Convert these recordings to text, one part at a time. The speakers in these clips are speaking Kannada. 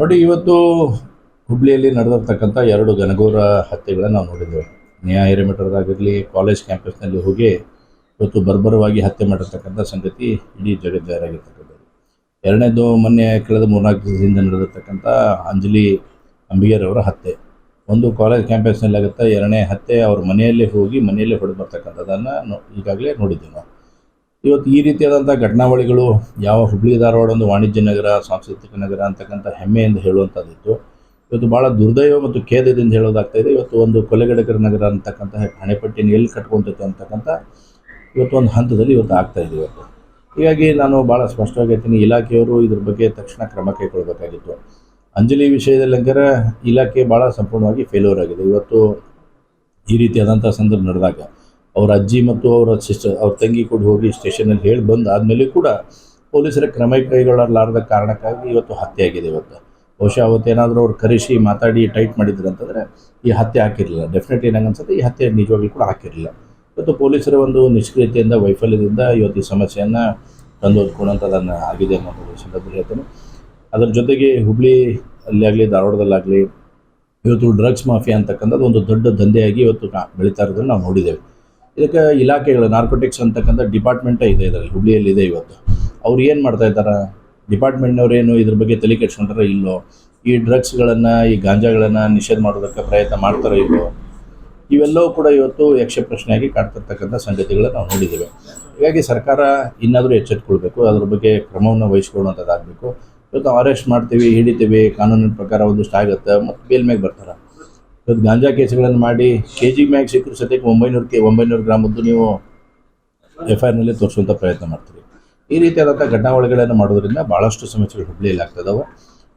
ನೋಡಿ, ಇವತ್ತು ಹುಬ್ಳಿಯಲ್ಲಿ ನಡೆದಿರ್ತಕ್ಕಂಥ ಎರಡು ಘನಘೋರ ಹತ್ಯೆಗಳನ್ನು ನಾವು ನೋಡಿದ್ದೇವೆ. ನ್ಯಾಯ ಹಿರೇಮಠದಾಗಿರಲಿ ಕಾಲೇಜ್ ಕ್ಯಾಂಪಸ್ನಲ್ಲಿ ಹೋಗಿ ಇವತ್ತು ಬರ್ಬರವಾಗಿ ಹತ್ಯೆ ಮಾಡಿರ್ತಕ್ಕಂಥ ಸಂಗತಿ ಇಡೀ ಜಗತ್ ಜಾರಿಯಾಗಿರ್ತಕ್ಕಂಥದ್ದು ಎರಡನೇದು, ಮೊನ್ನೆ ಕಳೆದ ಮೂರ್ನಾಲ್ಕು ದಿವಸದಿಂದ ನಡೆದಿರ್ತಕ್ಕಂಥ ಅಂಜಲಿ ಅಂಬಿಗರವರ ಹತ್ಯೆ. ಒಂದು ಕಾಲೇಜ್ ಕ್ಯಾಂಪಸ್ನಲ್ಲಿ ಆಗುತ್ತೆ ಎರಡನೇ ಹತ್ಯೆ, ಅವ್ರ ಮನೆಯಲ್ಲೇ ಹೋಗಿ ಮನೆಯಲ್ಲೇ ಹೊಡೆದು ಬರ್ತಕ್ಕಂಥದ್ದನ್ನು ಈಗಾಗಲೇ ನೋಡಿದ್ದೀವಿ ನಾವು. ಇವತ್ತು ಈ ರೀತಿಯಾದಂಥ ಘಟನಾವಳಿಗಳು ಯಾವ ಹುಬ್ಳಿ ಧಾರವಾಡ ಒಂದು ವಾಣಿಜ್ಯ ನಗರ, ಸಾಂಸ್ಕೃತಿಕ ನಗರ ಅಂತಕ್ಕಂಥ ಹೆಮ್ಮೆಯಿಂದ ಹೇಳುವಂಥದ್ದಿತ್ತು. ಇವತ್ತು ಭಾಳ ದುರ್ದೈವ ಮತ್ತು ಖೇದದಿಂದ ಹೇಳೋದಾಗ್ತಾ ಇದೆ. ಇವತ್ತು ಒಂದು ಕೊಲೆಗಡಗರ ನಗರ ಅಂತಕ್ಕಂಥ ಹಣೆಪಟ್ಟಿನ ಎಲ್ಲಿ ಕಟ್ಕೊಂತೈತೆ ಅಂತಕ್ಕಂಥ ಇವತ್ತು ಒಂದು ಹಂತದಲ್ಲಿ ಇವತ್ತು ಆಗ್ತಾ ಇದೆ ಇವತ್ತು. ಹೀಗಾಗಿ ನಾನು ಭಾಳ ಸ್ಪಷ್ಟವಾಗಿ ಹೇಳ್ತೀನಿ, ಇಲಾಖೆಯವರು ಇದ್ರ ಬಗ್ಗೆ ತಕ್ಷಣ ಕ್ರಮ ಕೈಗೊಳ್ಬೇಕಾಗಿತ್ತು. ಅಂಜಲಿ ವಿಷಯದಲ್ಲಿ ಅಂಕರ ಇಲಾಖೆ ಭಾಳ ಸಂಪೂರ್ಣವಾಗಿ ಫೇಲ್ಯೂರ್ ಆಗಿದೆ. ಇವತ್ತು ಈ ರೀತಿಯಾದಂಥ ಸಂದರ್ಭ ನಡೆದಾಗ ಅವ್ರ ಅಜ್ಜಿ ಮತ್ತು ಅವರ ಸಿಸ್ಟರ್ ಅವ್ರ ತಂಗಿ ಕೂಡ ಹೋಗಿ ಸ್ಟೇಷನಲ್ಲಿ ಹೇಳಿ ಬಂದು ಆದಮೇಲೆ ಕೂಡ ಪೊಲೀಸರ ಕ್ರಮ ಕೈಗೊಳ್ಳಲಾರದ ಕಾರಣಕ್ಕಾಗಿ ಇವತ್ತು ಹತ್ಯೆ ಆಗಿದೆ ಇವತ್ತು. ಬಹುಶಃ ಅವತ್ತೇನಾದರೂ ಅವ್ರು ಕರೆಸಿ, ಮಾತಾಡಿ ಟೈಟ್ ಮಾಡಿದ್ರು ಅಂತಂದರೆ ಈ ಹತ್ಯೆ ಹಾಕಿರಲಿಲ್ಲ. ಡೆಫಿನೆಟ್ಲಿ ನಂಗೆ ಅನ್ಸುತ್ತೆ ಈ ಹತ್ಯೆ ನಿಜವಾಗ್ಲೂ ಕೂಡ ಹಾಕಿರಲಿಲ್ಲ. ಇವತ್ತು ಪೊಲೀಸರ ಒಂದು ನಿಷ್ಕ್ರಿಯತೆಯಿಂದ, ವೈಫಲ್ಯದಿಂದ ಇವತ್ತು ಈ ಸಮಸ್ಯೆಯನ್ನು ತಂದು ಹೊತ್ಕೊಂಡಂಥದ್ದನ್ನು ಆಗಿದೆ ಅನ್ನೋದು ಸಂದರ್ಭದಲ್ಲಿ ಹೇಳ್ತೇನೆ. ಅದರ ಜೊತೆಗೆ ಹುಬ್ಳಿ ಅಲ್ಲಿ ಆಗಲಿ ಧಾರವಾಡದಲ್ಲಾಗಲಿ, ಇವತ್ತು ಡ್ರಗ್ಸ್ ಮಾಫಿಯಾ ಅಂತಕ್ಕಂಥದ್ದು ಒಂದು ದೊಡ್ಡ ದಂಧೆಯಾಗಿ ಇವತ್ತು ಬೆಳೀತಾ ಇರೋದನ್ನು ನಾವು ನೋಡಿದ್ದೇವೆ. ಇದಕ್ಕೆ ಇಲಾಖೆಗಳು ನಾರ್ಕೋಟಿಕ್ಸ್ ಅಂತಕ್ಕಂಥ ಡಿಪಾರ್ಟ್ಮೆಂಟೇ ಇದೆ ಇದರಲ್ಲಿ, ಹುಬ್ಳಿಯಲ್ಲಿ ಇದೆ ಇವತ್ತು. ಅವ್ರು ಏನು ಮಾಡ್ತಾ ಇದ್ದಾರೆ? ಡಿಪಾರ್ಟ್ಮೆಂಟ್ನವ್ರೇನು ಇದ್ರ ಬಗ್ಗೆ ತಲೆ ಕೆಡ್ಸ್ಕೊಂಡ್ರೆ ಇಲ್ಲೋ ಈ ಡ್ರಗ್ಸ್ಗಳನ್ನು ಈ ಗಾಂಜಾಗಳನ್ನು ನಿಷೇಧ ಮಾಡೋದಕ್ಕೆ ಪ್ರಯತ್ನ ಮಾಡ್ತಾರೋ ಇಲ್ಲೋ ಇವೆಲ್ಲವೂ ಕೂಡ ಇವತ್ತು ಯಕ್ಷ ಪ್ರಶ್ನೆಯಾಗಿ ಕಾಡ್ತಿರ್ತಕ್ಕಂಥ ಸಂಗತಿಗಳನ್ನು ನಾವು ನೋಡಿದ್ದೇವೆ. ಹೀಗಾಗಿ ಸರ್ಕಾರ ಇನ್ನಾದರೂ ಎಚ್ಚೆತ್ಕೊಳ್ಬೇಕು, ಅದ್ರ ಬಗ್ಗೆ ಕ್ರಮವನ್ನು ವಹಿಸ್ಕೊಳ್ಳುವಂಥದ್ದಾಗಬೇಕು. ಇವತ್ತು ಅರೆಸ್ಟ್ ಮಾಡ್ತೀವಿ, ಹಿಡಿತೀವಿ, ಕಾನೂನಿನ ಪ್ರಕಾರ ಒಂದಿಷ್ಟು ಆಗುತ್ತೆ, ಮತ್ತು ಬೇಲ್ ಬರ್ತಾರೆ. ಇವತ್ತು ಗಾಂಜಾ ಕೇಸ್ಗಳನ್ನು ಮಾಡಿ ಕೆ ಜಿ ಮ್ಯಾಗ್ ಸಿಕ್ಕರು ಸದ್ಯಕ್ಕೆ ಒಂಬೈನೂರು ಕೆ ಒಂಬೈನೂರು ಗ್ರಾಮದ್ದು ನೀವು ಎಫ್ ಐ ಆರ್ನಲ್ಲಿ ತೋರಿಸುವಂಥ ಪ್ರಯತ್ನ ಮಾಡ್ತೀರಿ. ಈ ರೀತಿಯಾದಂಥ ಘಟನಾವಳಿಗಳನ್ನು ಮಾಡೋದ್ರಿಂದ ಭಾಳಷ್ಟು ಸಮಸ್ಯೆಗಳು ಹುಬ್ಳಿಯಲ್ಲಿ ಆಗ್ತದವು.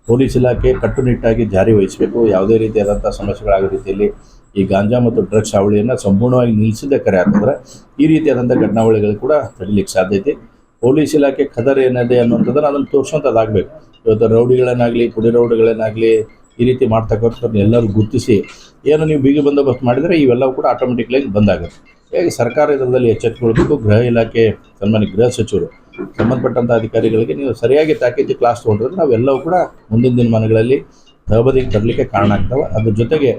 ಪೊಲೀಸ್ ಇಲಾಖೆ ಕಟ್ಟುನಿಟ್ಟಾಗಿ ಜಾರಿ ವಹಿಸಬೇಕು. ಯಾವುದೇ ರೀತಿಯಾದಂಥ ಸಮಸ್ಯೆಗಳಾಗೋ ರೀತಿಯಲ್ಲಿ ಈ ಗಾಂಜಾ ಮತ್ತು ಡ್ರಗ್ಸ್ ಹಾವಳಿಯನ್ನು ಸಂಪೂರ್ಣವಾಗಿ ನಿಲ್ಲಿಸಿದ್ದೆ ಕರೆ ಆಗ್ತಂದ್ರೆ ಈ ರೀತಿಯಾದಂಥ ಘಟನಾವಳಿಗಳು ಕೂಡ ತಡಿಲಿಕ್ಕೆ ಸಾಧ್ಯತೆ ಪೊಲೀಸ್ ಇಲಾಖೆ ಖದರ್ ಏನಿದೆ ಅನ್ನುವಂಥದ್ದನ್ನು ಅದನ್ನು ತೋರಿಸುವಂಥದ್ದಾಗಬೇಕು. ಇವತ್ತು ರೌಡಿಗಳನ್ನಾಗಲಿ, ಪುಡಿ ರೌಡಿಗಳನ್ನಾಗಲಿ ಈ ರೀತಿ ಮಾಡ್ತಕ್ಕಂಥವ್ರನ್ನ ಎಲ್ಲರೂ ಗುರುತಿಸಿ ಏನು ನೀವು ಬಿಗಿ ಬಂದೋಬಸ್ತ್ ಮಾಡಿದರೆ ಇವೆಲ್ಲವೂ ಕೂಡ ಆಟೋಮೆಟಿಕ್ಲಾಗಿ ಬಂದಾಗುತ್ತೆ. ಹೇಗೆ ಸರ್ಕಾರ ಇದರಲ್ಲಿ ಎಚ್ಚೆತ್ತುಕೊಳ್ಬೇಕು ಗೃಹ ಇಲಾಖೆ, ಸನ್ಮಾನ್ಯ ಗೃಹ ಸಚಿವರು ಸಂಬಂಧಪಟ್ಟಂಥ ಅಧಿಕಾರಿಗಳಿಗೆ ನೀವು ಸರಿಯಾಗಿ ತಾಕೀತಿ ಕ್ಲಾಸ್ ತೊಗೊಂಡ್ರೆ ನಾವೆಲ್ಲವೂ ಕೂಡ ಮುಂದಿನ ದಿನಮಾನಗಳಲ್ಲಿ ತಹಬದಿಗೆ ತರಲಿಕ್ಕೆ ಕಾರಣ ಆಗ್ತವೆ. ಅದ್ರ ಜೊತೆಗೆ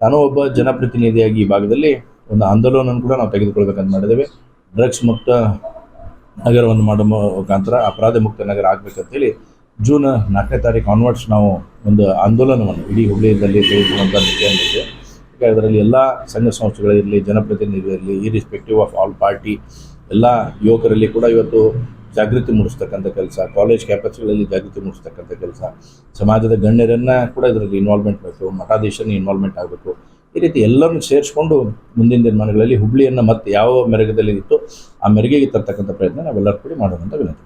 ನಾನು ಒಬ್ಬ ಜನಪ್ರತಿನಿಧಿಯಾಗಿ ಈ ಭಾಗದಲ್ಲಿ ಒಂದು ಆಂದೋಲನ ಕೂಡ ನಾವು ತೆಗೆದುಕೊಳ್ಬೇಕಂತ ಮಾಡಿದ್ದೇವೆ. ಡ್ರಗ್ಸ್ ಮುಕ್ತ ನಗರವನ್ನು ಮಾಡೋ ಮುಖಾಂತರ, ಅಪರಾಧ ಮುಕ್ತ ನಗರ ಆಗಬೇಕಂತೇಳಿ ಜೂನ್ ನಾಲ್ಕನೇ ತಾರೀಕು ಆನ್ವರ್ಡ್ಸ್ ನಾವು ಒಂದು ಆಂದೋಲನವನ್ನು ಇಡೀ ಹುಬ್ಳಿಯಲ್ಲಿ ತೆಗೆದುಕೊಳ್ಳುವಂಥ ನಿಟ್ಟಿನಲ್ಲಿದೆ. ಅದರಲ್ಲಿ ಎಲ್ಲ ಸಂಘ ಸಂಸ್ಥೆಗಳಿರಲಿ, ಜನಪ್ರತಿನಿಧಿಗಳಿರಲಿ ಇರಿಸ್ಪೆಕ್ಟಿವ್ ಆಫ್ ಆಲ್ ಪಾರ್ಟಿ ಎಲ್ಲ ಯುವಕರಲ್ಲಿ ಕೂಡ ಇವತ್ತು ಜಾಗೃತಿ ಮೂಡಿಸ್ತಕ್ಕಂಥ ಕೆಲಸ ಕಾಲೇಜ್ ಕ್ಯಾಂಪಸ್ಗಳಲ್ಲಿ ಜಾಗೃತಿ ಮೂಡಿಸ್ತಕ್ಕಂಥ ಕೆಲಸ, ಸಮಾಜದ ಗಣ್ಯರನ್ನು ಕೂಡ ಇದರಲ್ಲಿ ಇನ್ವಾಲ್ವ್ಮೆಂಟ್ ಬೇಕು ಮಠಾಧೀಶನ ಇನ್ವಾಲ್ವ್ಮೆಂಟ್ ಆಗಬೇಕು. ಈ ರೀತಿ ಎಲ್ಲರನ್ನು ಸೇರಿಸ್ಕೊಂಡು ಮುಂದಿನ ದಿನಮಾನಗಳಲ್ಲಿ ಹುಬ್ಳಿಯನ್ನು ಮತ್ತೆ ಯಾವ ಮೆರಗದಲ್ಲಿ ಇತ್ತು ಆ ಮೆರಗೆಗೆ ತರ್ತಕ್ಕಂಥ ಪ್ರಯತ್ನ ನಾವೆಲ್ಲರೂ ಕೂಡ ಮಾಡೋಣ ಅಂತ ವಿನಂತಿ